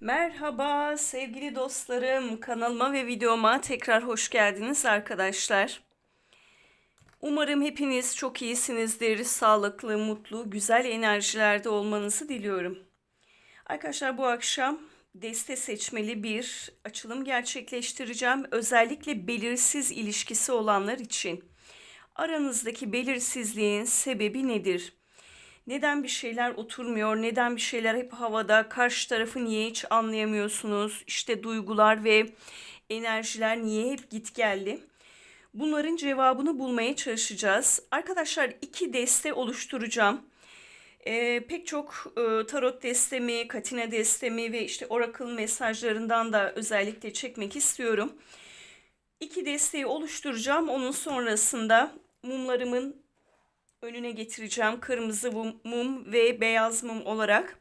Merhaba sevgili dostlarım. Kanalıma ve videoma tekrar hoş geldiniz arkadaşlar. Umarım hepiniz çok iyisinizdir. Sağlıklı, mutlu, güzel enerjilerde olmanızı diliyorum. Arkadaşlar bu akşam deste seçmeli bir açılım gerçekleştireceğim. Özellikle belirsiz ilişkisi olanlar için. Aranızdaki belirsizliğin sebebi nedir? Neden bir şeyler oturmuyor? Neden bir şeyler hep havada? Karşı tarafı niye hiç anlayamıyorsunuz? İşte duygular ve enerjiler niye hep git geldi? Bunların cevabını bulmaya çalışacağız. Arkadaşlar iki deste oluşturacağım. Ee, pek çok e, tarot destemi, katina destemi ve işte oracle mesajlarından da özellikle çekmek istiyorum. İki desteği oluşturacağım. Onun sonrasında mumlarımın önüne getireceğim. Kırmızı mum, ve beyaz mum olarak.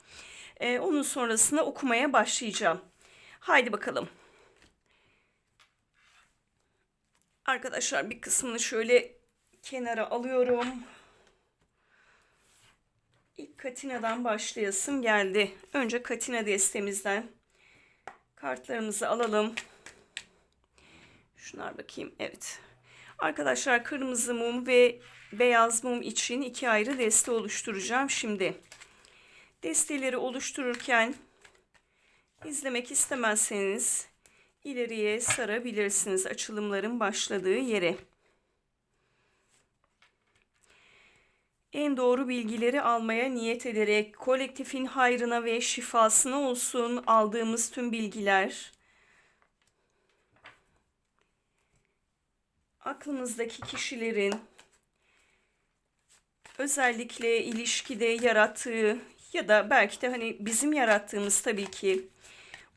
Ee, onun sonrasında okumaya başlayacağım. Haydi bakalım. Arkadaşlar bir kısmını şöyle kenara alıyorum. İlk Katina'dan başlayasım geldi. Önce Katina destemizden kartlarımızı alalım. Şunlar bakayım. Evet. Arkadaşlar kırmızı mum ve beyaz mum için iki ayrı deste oluşturacağım şimdi. Desteleri oluştururken izlemek istemezseniz ileriye sarabilirsiniz açılımların başladığı yere. En doğru bilgileri almaya niyet ederek kolektifin hayrına ve şifasına olsun aldığımız tüm bilgiler aklımızdaki kişilerin özellikle ilişkide yarattığı ya da belki de hani bizim yarattığımız tabii ki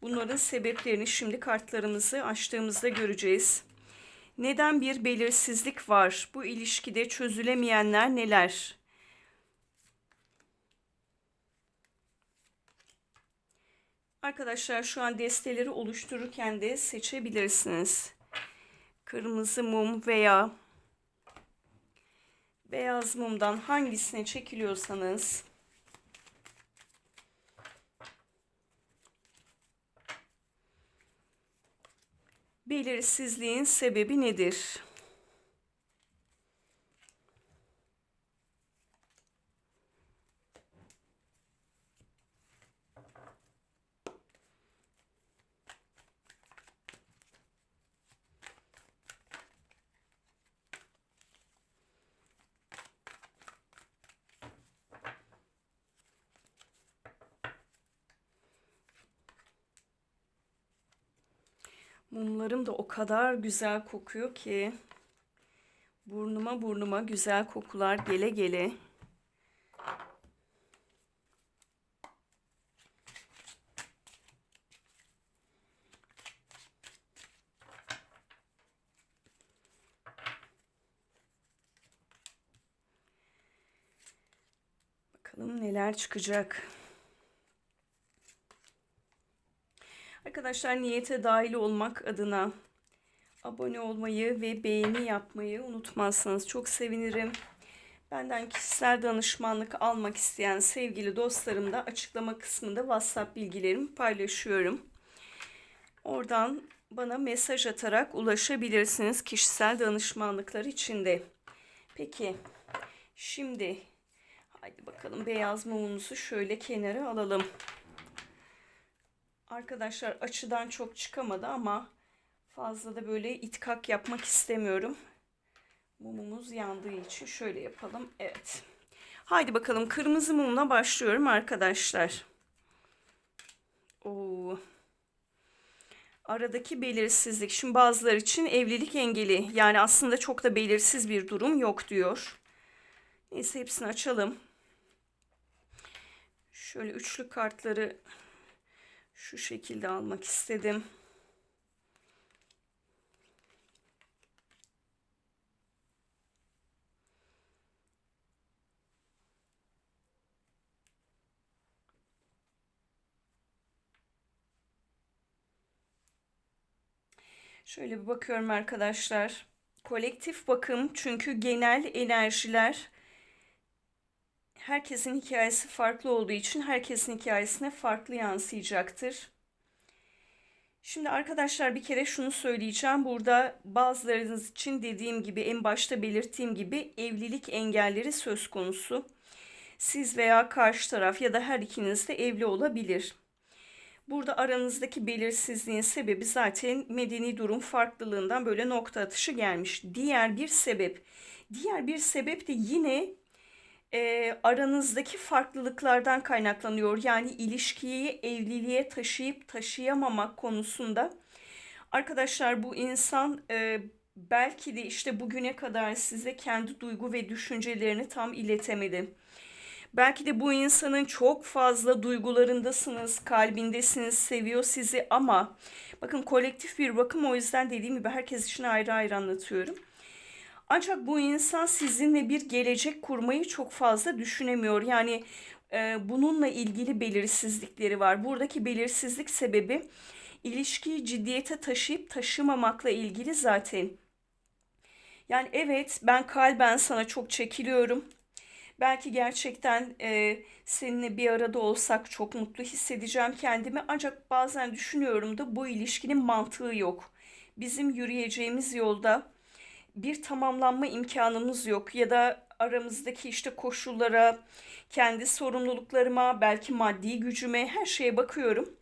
bunların sebeplerini şimdi kartlarımızı açtığımızda göreceğiz. Neden bir belirsizlik var? Bu ilişkide çözülemeyenler neler? Arkadaşlar şu an desteleri oluştururken de seçebilirsiniz. Kırmızı mum veya beyaz mumdan hangisine çekiliyorsanız belirsizliğin sebebi nedir? Mumlarım da o kadar güzel kokuyor ki burnuma burnuma güzel kokular gele gele. Bakalım neler çıkacak. Arkadaşlar niyete dahil olmak adına abone olmayı ve beğeni yapmayı unutmazsanız çok sevinirim. Benden kişisel danışmanlık almak isteyen sevgili dostlarım da açıklama kısmında WhatsApp bilgilerimi paylaşıyorum. Oradan bana mesaj atarak ulaşabilirsiniz kişisel danışmanlıklar için de. Peki şimdi haydi bakalım beyaz mumumuzu şöyle kenara alalım. Arkadaşlar açıdan çok çıkamadı ama fazla da böyle itkak yapmak istemiyorum. Mumumuz yandığı için şöyle yapalım. Evet. Haydi bakalım kırmızı mumla başlıyorum arkadaşlar. Oo. Aradaki belirsizlik. Şimdi bazıları için evlilik engeli. Yani aslında çok da belirsiz bir durum yok diyor. Neyse hepsini açalım. Şöyle üçlü kartları şu şekilde almak istedim. Şöyle bir bakıyorum arkadaşlar. Kolektif bakım çünkü genel enerjiler herkesin hikayesi farklı olduğu için herkesin hikayesine farklı yansıyacaktır. Şimdi arkadaşlar bir kere şunu söyleyeceğim. Burada bazılarınız için dediğim gibi en başta belirttiğim gibi evlilik engelleri söz konusu. Siz veya karşı taraf ya da her ikiniz de evli olabilir. Burada aranızdaki belirsizliğin sebebi zaten medeni durum farklılığından böyle nokta atışı gelmiş. Diğer bir sebep, diğer bir sebep de yine e, aranızdaki farklılıklardan kaynaklanıyor. Yani ilişkiyi evliliğe taşıyıp taşıyamamak konusunda. Arkadaşlar bu insan e, belki de işte bugüne kadar size kendi duygu ve düşüncelerini tam iletemedi. Belki de bu insanın çok fazla duygularındasınız, kalbindesiniz, seviyor sizi ama bakın kolektif bir bakım o yüzden dediğim gibi herkes için ayrı ayrı anlatıyorum. Ancak bu insan sizinle bir gelecek kurmayı çok fazla düşünemiyor. Yani e, bununla ilgili belirsizlikleri var. Buradaki belirsizlik sebebi ilişkiyi ciddiyete taşıyıp taşımamakla ilgili zaten. Yani evet ben kalben sana çok çekiliyorum. Belki gerçekten e, seninle bir arada olsak çok mutlu hissedeceğim kendimi. Ancak bazen düşünüyorum da bu ilişkinin mantığı yok. Bizim yürüyeceğimiz yolda bir tamamlanma imkanımız yok ya da aramızdaki işte koşullara, kendi sorumluluklarıma, belki maddi gücüme her şeye bakıyorum.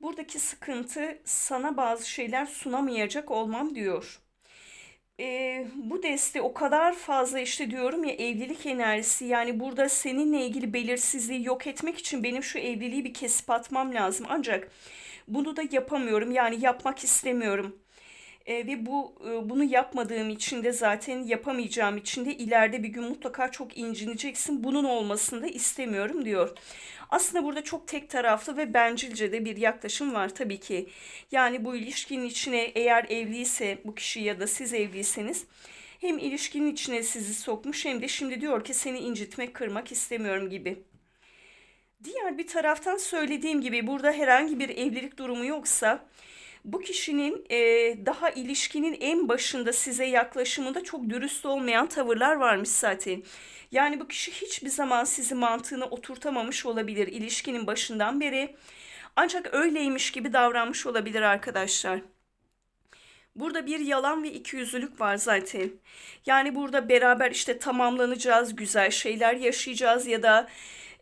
Buradaki sıkıntı sana bazı şeyler sunamayacak olmam diyor. Ee, bu deste o kadar fazla işte diyorum ya evlilik enerjisi yani burada seninle ilgili belirsizliği yok etmek için benim şu evliliği bir kesip atmam lazım. Ancak bunu da yapamıyorum yani yapmak istemiyorum. E, ve bu e, bunu yapmadığım için de zaten yapamayacağım için de ileride bir gün mutlaka çok incineceksin. Bunun olmasını da istemiyorum diyor. Aslında burada çok tek taraflı ve bencilce de bir yaklaşım var tabii ki. Yani bu ilişkinin içine eğer evliyse bu kişi ya da siz evliyseniz hem ilişkinin içine sizi sokmuş hem de şimdi diyor ki seni incitmek, kırmak istemiyorum gibi. Diğer bir taraftan söylediğim gibi burada herhangi bir evlilik durumu yoksa bu kişinin e, daha ilişkinin en başında size yaklaşımında çok dürüst olmayan tavırlar varmış zaten. Yani bu kişi hiçbir zaman sizi mantığına oturtamamış olabilir ilişkinin başından beri. Ancak öyleymiş gibi davranmış olabilir arkadaşlar. Burada bir yalan ve ikiyüzlülük var zaten. Yani burada beraber işte tamamlanacağız, güzel şeyler yaşayacağız ya da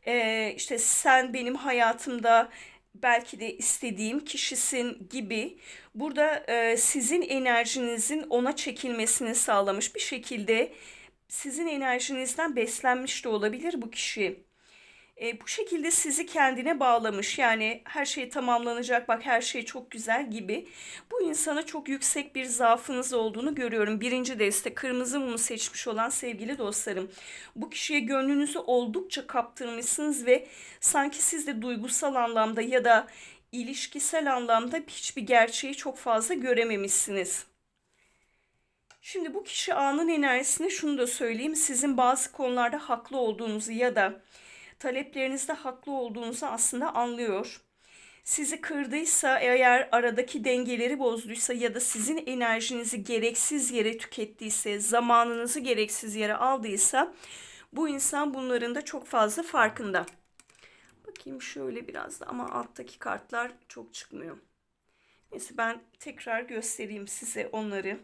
e, işte sen benim hayatımda belki de istediğim kişisin gibi burada e, sizin enerjinizin ona çekilmesini sağlamış bir şekilde sizin enerjinizden beslenmiş de olabilir bu kişi. E, bu şekilde sizi kendine bağlamış yani her şey tamamlanacak bak her şey çok güzel gibi bu insana çok yüksek bir zaafınız olduğunu görüyorum. Birinci deste kırmızı mumu seçmiş olan sevgili dostlarım bu kişiye gönlünüzü oldukça kaptırmışsınız ve sanki siz de duygusal anlamda ya da ilişkisel anlamda hiçbir gerçeği çok fazla görememişsiniz. Şimdi bu kişi anın enerjisine şunu da söyleyeyim. Sizin bazı konularda haklı olduğunuzu ya da taleplerinizde haklı olduğunuzu aslında anlıyor. Sizi kırdıysa eğer aradaki dengeleri bozduysa ya da sizin enerjinizi gereksiz yere tükettiyse, zamanınızı gereksiz yere aldıysa bu insan bunların da çok fazla farkında. Bakayım şöyle biraz da ama alttaki kartlar çok çıkmıyor. Neyse ben tekrar göstereyim size onları.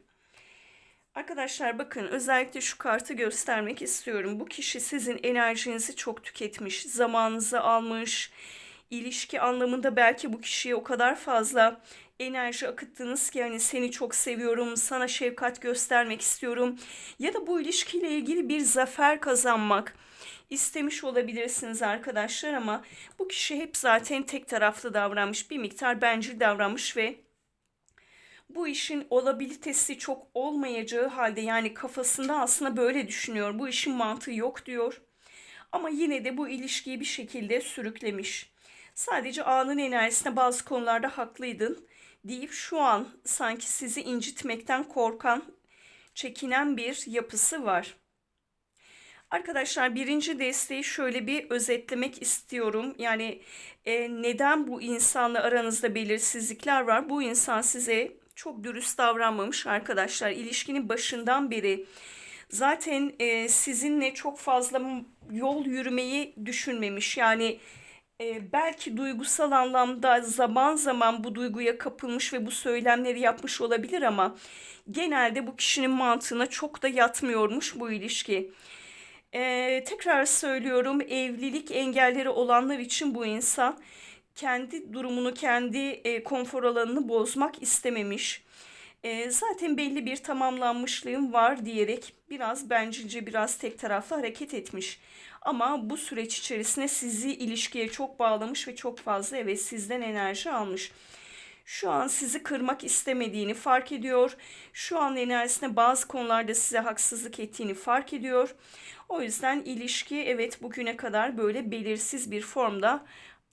Arkadaşlar bakın özellikle şu kartı göstermek istiyorum. Bu kişi sizin enerjinizi çok tüketmiş, zamanınızı almış. İlişki anlamında belki bu kişiye o kadar fazla enerji akıttınız ki hani seni çok seviyorum, sana şefkat göstermek istiyorum ya da bu ilişkiyle ilgili bir zafer kazanmak istemiş olabilirsiniz arkadaşlar ama bu kişi hep zaten tek taraflı davranmış, bir miktar bencil davranmış ve bu işin olabilitesi çok olmayacağı halde yani kafasında aslında böyle düşünüyor. Bu işin mantığı yok diyor. Ama yine de bu ilişkiyi bir şekilde sürüklemiş. Sadece anın enerjisine bazı konularda haklıydın deyip şu an sanki sizi incitmekten korkan, çekinen bir yapısı var. Arkadaşlar birinci desteği şöyle bir özetlemek istiyorum. Yani e, neden bu insanla aranızda belirsizlikler var? Bu insan size çok dürüst davranmamış arkadaşlar. İlişkinin başından beri zaten e, sizinle çok fazla yol yürümeyi düşünmemiş. Yani e, belki duygusal anlamda zaman zaman bu duyguya kapılmış ve bu söylemleri yapmış olabilir ama genelde bu kişinin mantığına çok da yatmıyormuş bu ilişki. E, tekrar söylüyorum evlilik engelleri olanlar için bu insan kendi durumunu, kendi e, konfor alanını bozmak istememiş. E, zaten belli bir tamamlanmışlığım var diyerek biraz bencilce, biraz tek taraflı hareket etmiş. Ama bu süreç içerisinde sizi ilişkiye çok bağlamış ve çok fazla evet sizden enerji almış. Şu an sizi kırmak istemediğini fark ediyor. Şu an enerjisine bazı konularda size haksızlık ettiğini fark ediyor. O yüzden ilişki evet bugüne kadar böyle belirsiz bir formda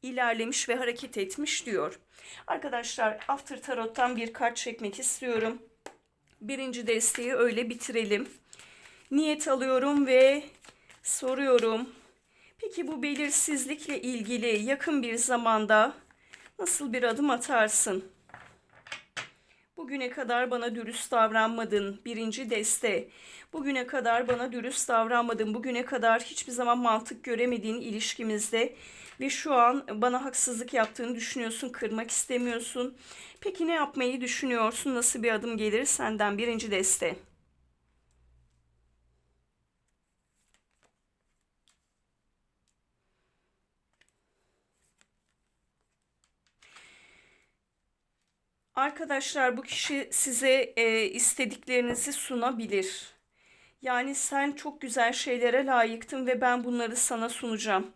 ilerlemiş ve hareket etmiş diyor. Arkadaşlar After Tarot'tan bir kart çekmek istiyorum. Birinci desteği öyle bitirelim. Niyet alıyorum ve soruyorum. Peki bu belirsizlikle ilgili yakın bir zamanda nasıl bir adım atarsın? Bugüne kadar bana dürüst davranmadın. Birinci deste. Bugüne kadar bana dürüst davranmadın. Bugüne kadar hiçbir zaman mantık göremediğin ilişkimizde ve şu an bana haksızlık yaptığını düşünüyorsun, kırmak istemiyorsun. Peki ne yapmayı düşünüyorsun? Nasıl bir adım gelir senden? Birinci deste. Arkadaşlar bu kişi size e, istediklerinizi sunabilir. Yani sen çok güzel şeylere layıktın ve ben bunları sana sunacağım.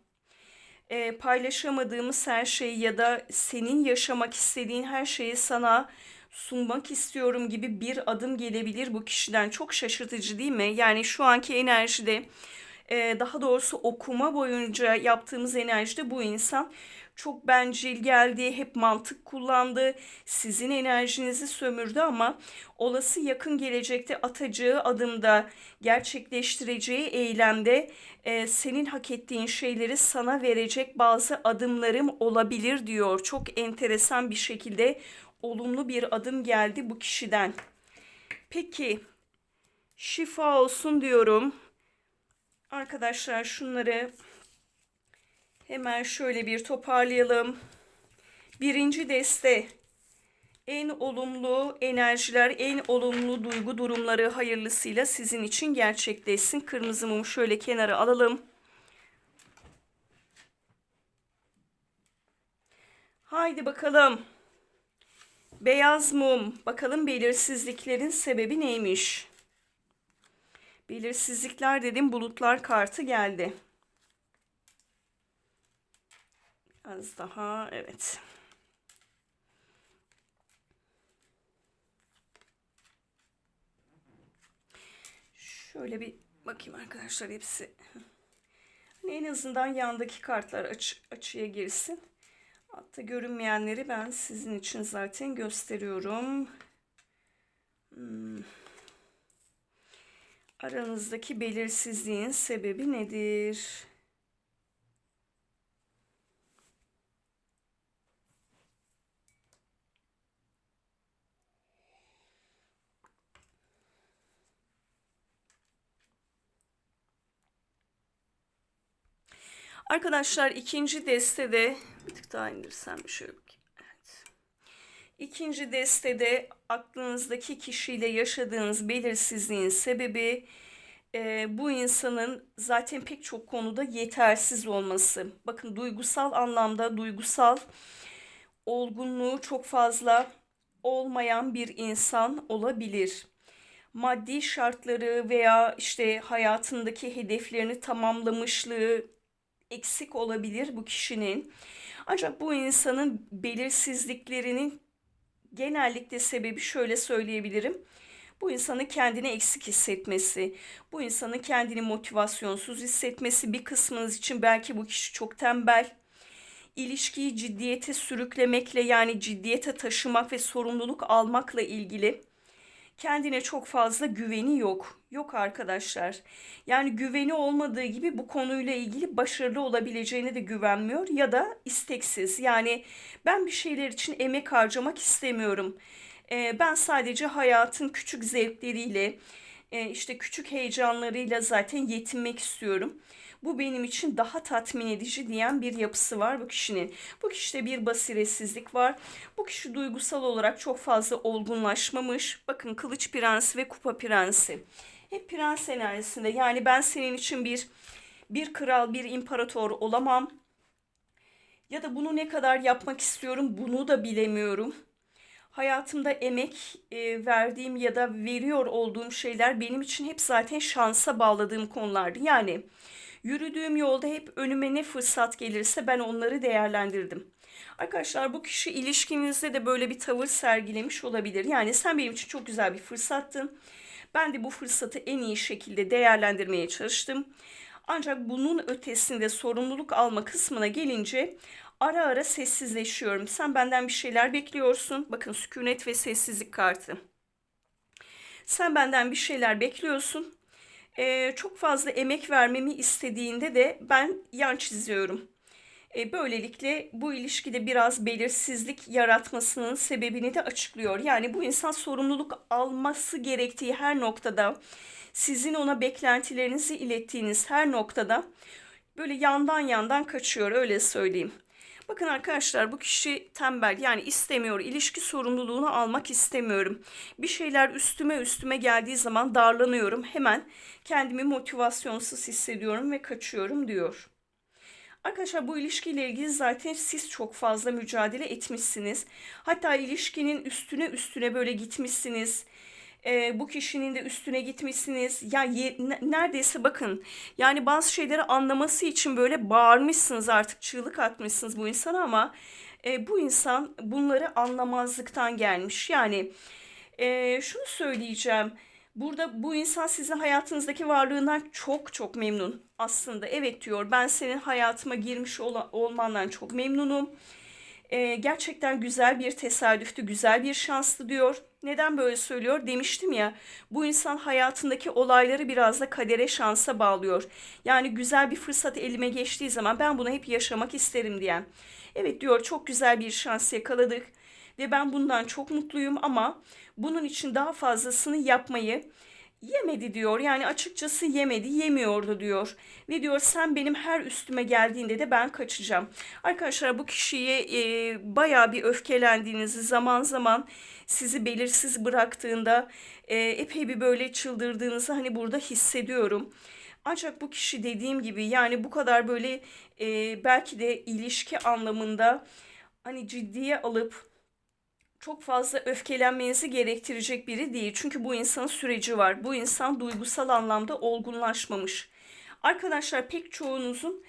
E, paylaşamadığımız her şeyi ya da senin yaşamak istediğin her şeyi sana sunmak istiyorum gibi bir adım gelebilir bu kişiden. Çok şaşırtıcı değil mi? Yani şu anki enerjide e, daha doğrusu okuma boyunca yaptığımız enerjide bu insan çok bencil geldi, hep mantık kullandı, sizin enerjinizi sömürdü ama olası yakın gelecekte atacağı adımda, gerçekleştireceği eylemde e, senin hak ettiğin şeyleri sana verecek bazı adımlarım olabilir diyor. Çok enteresan bir şekilde olumlu bir adım geldi bu kişiden. Peki şifa olsun diyorum. Arkadaşlar şunları Hemen şöyle bir toparlayalım. Birinci deste en olumlu enerjiler, en olumlu duygu durumları hayırlısıyla sizin için gerçekleşsin. Kırmızı mumu şöyle kenara alalım. Haydi bakalım. Beyaz mum. Bakalım belirsizliklerin sebebi neymiş? Belirsizlikler dedim bulutlar kartı geldi. Az daha evet. Şöyle bir bakayım arkadaşlar hepsi. Hani en azından yandaki kartlar aç, açıya girsin. Hatta görünmeyenleri ben sizin için zaten gösteriyorum. Hmm. Aranızdaki belirsizliğin sebebi nedir? Arkadaşlar ikinci destede bir tık daha indirsem şöyle. İkinci destede aklınızdaki kişiyle yaşadığınız belirsizliğin sebebi e, bu insanın zaten pek çok konuda yetersiz olması. Bakın duygusal anlamda duygusal olgunluğu çok fazla olmayan bir insan olabilir. Maddi şartları veya işte hayatındaki hedeflerini tamamlamışlığı eksik olabilir bu kişinin. Ancak bu insanın belirsizliklerinin genellikle sebebi şöyle söyleyebilirim. Bu insanın kendini eksik hissetmesi, bu insanın kendini motivasyonsuz hissetmesi bir kısmınız için belki bu kişi çok tembel, ilişkiyi ciddiyete sürüklemekle yani ciddiyete taşımak ve sorumluluk almakla ilgili kendine çok fazla güveni yok. Yok arkadaşlar. Yani güveni olmadığı gibi bu konuyla ilgili başarılı olabileceğine de güvenmiyor ya da isteksiz. Yani ben bir şeyler için emek harcamak istemiyorum. Ee, ben sadece hayatın küçük zevkleriyle, e, işte küçük heyecanlarıyla zaten yetinmek istiyorum. Bu benim için daha tatmin edici diyen bir yapısı var bu kişinin. Bu kişide bir basiretsizlik var. Bu kişi duygusal olarak çok fazla olgunlaşmamış. Bakın kılıç prensi ve kupa prensi. Hep prens enerjisinde. Yani ben senin için bir bir kral, bir imparator olamam. Ya da bunu ne kadar yapmak istiyorum bunu da bilemiyorum hayatımda emek e, verdiğim ya da veriyor olduğum şeyler benim için hep zaten şansa bağladığım konulardı. Yani yürüdüğüm yolda hep önüme ne fırsat gelirse ben onları değerlendirdim. Arkadaşlar bu kişi ilişkinizde de böyle bir tavır sergilemiş olabilir. Yani sen benim için çok güzel bir fırsattın. Ben de bu fırsatı en iyi şekilde değerlendirmeye çalıştım. Ancak bunun ötesinde sorumluluk alma kısmına gelince ara ara sessizleşiyorum. Sen benden bir şeyler bekliyorsun. Bakın sükunet ve sessizlik kartı. Sen benden bir şeyler bekliyorsun. Ee, çok fazla emek vermemi istediğinde de ben yan çiziyorum. Ee, böylelikle bu ilişkide biraz belirsizlik yaratmasının sebebini de açıklıyor. Yani bu insan sorumluluk alması gerektiği her noktada, sizin ona beklentilerinizi ilettiğiniz her noktada böyle yandan yandan kaçıyor öyle söyleyeyim. Bakın arkadaşlar bu kişi tembel yani istemiyor. ilişki sorumluluğunu almak istemiyorum. Bir şeyler üstüme üstüme geldiği zaman darlanıyorum. Hemen kendimi motivasyonsuz hissediyorum ve kaçıyorum diyor. Arkadaşlar bu ilişkiyle ilgili zaten siz çok fazla mücadele etmişsiniz. Hatta ilişkinin üstüne üstüne böyle gitmişsiniz e, bu kişinin de üstüne gitmişsiniz. Ya ye, neredeyse bakın yani bazı şeyleri anlaması için böyle bağırmışsınız artık çığlık atmışsınız bu insana ama e, bu insan bunları anlamazlıktan gelmiş. Yani e, şunu söyleyeceğim. Burada bu insan sizin hayatınızdaki varlığından çok çok memnun aslında. Evet diyor ben senin hayatıma girmiş ol- olmandan çok memnunum. Ee, gerçekten güzel bir tesadüftü, güzel bir şanstı diyor. Neden böyle söylüyor? Demiştim ya bu insan hayatındaki olayları biraz da kadere şansa bağlıyor. Yani güzel bir fırsat elime geçtiği zaman ben bunu hep yaşamak isterim diyen. Evet diyor çok güzel bir şans yakaladık ve ben bundan çok mutluyum ama bunun için daha fazlasını yapmayı yemedi diyor. Yani açıkçası yemedi, yemiyordu diyor. Ve diyor sen benim her üstüme geldiğinde de ben kaçacağım. Arkadaşlar bu kişiye e, bayağı bir öfkelendiğinizi zaman zaman sizi belirsiz bıraktığında e, epey bir böyle çıldırdığınızı hani burada hissediyorum. Ancak bu kişi dediğim gibi yani bu kadar böyle e, belki de ilişki anlamında hani ciddiye alıp çok fazla öfkelenmenizi gerektirecek biri değil. Çünkü bu insanın süreci var. Bu insan duygusal anlamda olgunlaşmamış. Arkadaşlar pek çoğunuzun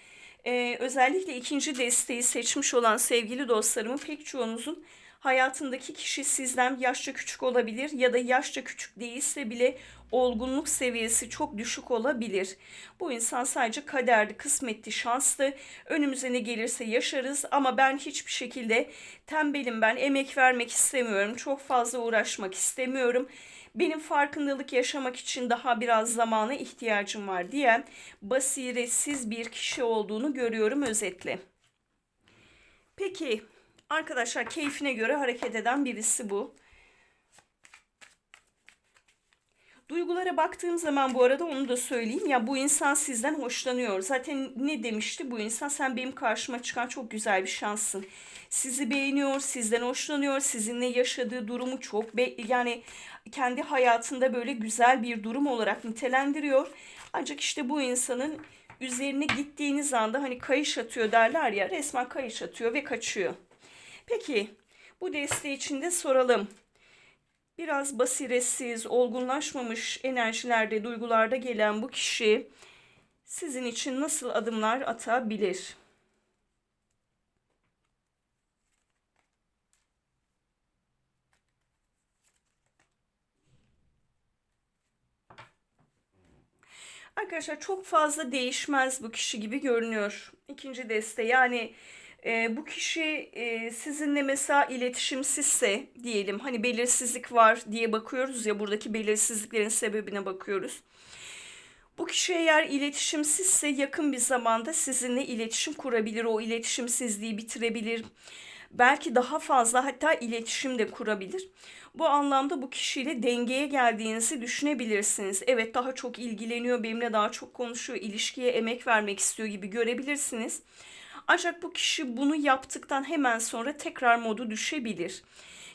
e, özellikle ikinci desteği seçmiş olan sevgili dostlarımın pek çoğunuzun hayatındaki kişi sizden yaşça küçük olabilir ya da yaşça küçük değilse bile olgunluk seviyesi çok düşük olabilir. Bu insan sadece kaderdi, kısmetti, şanslı. Önümüze ne gelirse yaşarız ama ben hiçbir şekilde tembelim ben, emek vermek istemiyorum. Çok fazla uğraşmak istemiyorum. Benim farkındalık yaşamak için daha biraz zamana ihtiyacım var diyen basiretsiz bir kişi olduğunu görüyorum özetle. Peki arkadaşlar keyfine göre hareket eden birisi bu. Duygulara baktığım zaman bu arada onu da söyleyeyim. Ya bu insan sizden hoşlanıyor. Zaten ne demişti bu insan? Sen benim karşıma çıkan çok güzel bir şanssın. Sizi beğeniyor, sizden hoşlanıyor. Sizinle yaşadığı durumu çok be yani kendi hayatında böyle güzel bir durum olarak nitelendiriyor. Ancak işte bu insanın üzerine gittiğiniz anda hani kayış atıyor derler ya resmen kayış atıyor ve kaçıyor. Peki bu desteği için de soralım biraz basiretsiz, olgunlaşmamış enerjilerde, duygularda gelen bu kişi sizin için nasıl adımlar atabilir? Arkadaşlar çok fazla değişmez bu kişi gibi görünüyor. İkinci deste yani e, bu kişi e, sizinle mesela iletişimsizse diyelim hani belirsizlik var diye bakıyoruz ya buradaki belirsizliklerin sebebine bakıyoruz. Bu kişi eğer iletişimsizse yakın bir zamanda sizinle iletişim kurabilir, o iletişimsizliği bitirebilir. belki daha fazla hatta iletişim de kurabilir. Bu anlamda bu kişiyle dengeye geldiğinizi düşünebilirsiniz. Evet daha çok ilgileniyor, benimle daha çok konuşuyor, ilişkiye emek vermek istiyor gibi görebilirsiniz. Ancak bu kişi bunu yaptıktan hemen sonra tekrar modu düşebilir.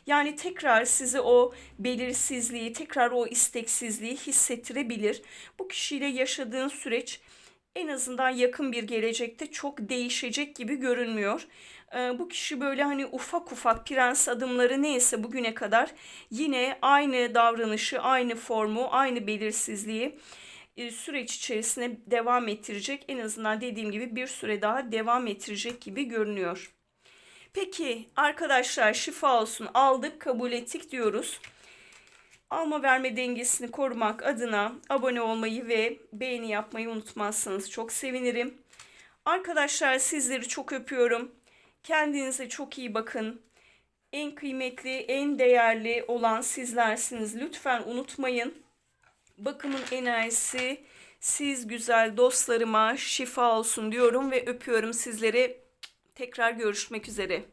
Yani tekrar size o belirsizliği, tekrar o isteksizliği hissettirebilir. Bu kişiyle yaşadığın süreç en azından yakın bir gelecekte çok değişecek gibi görünmüyor. Ee, bu kişi böyle hani ufak ufak prens adımları neyse bugüne kadar yine aynı davranışı, aynı formu, aynı belirsizliği süreç içerisinde devam ettirecek. En azından dediğim gibi bir süre daha devam ettirecek gibi görünüyor. Peki arkadaşlar şifa olsun aldık kabul ettik diyoruz. Alma verme dengesini korumak adına abone olmayı ve beğeni yapmayı unutmazsanız çok sevinirim. Arkadaşlar sizleri çok öpüyorum. Kendinize çok iyi bakın. En kıymetli, en değerli olan sizlersiniz. Lütfen unutmayın. Bakımın enerjisi siz güzel dostlarıma şifa olsun diyorum ve öpüyorum sizleri. Tekrar görüşmek üzere.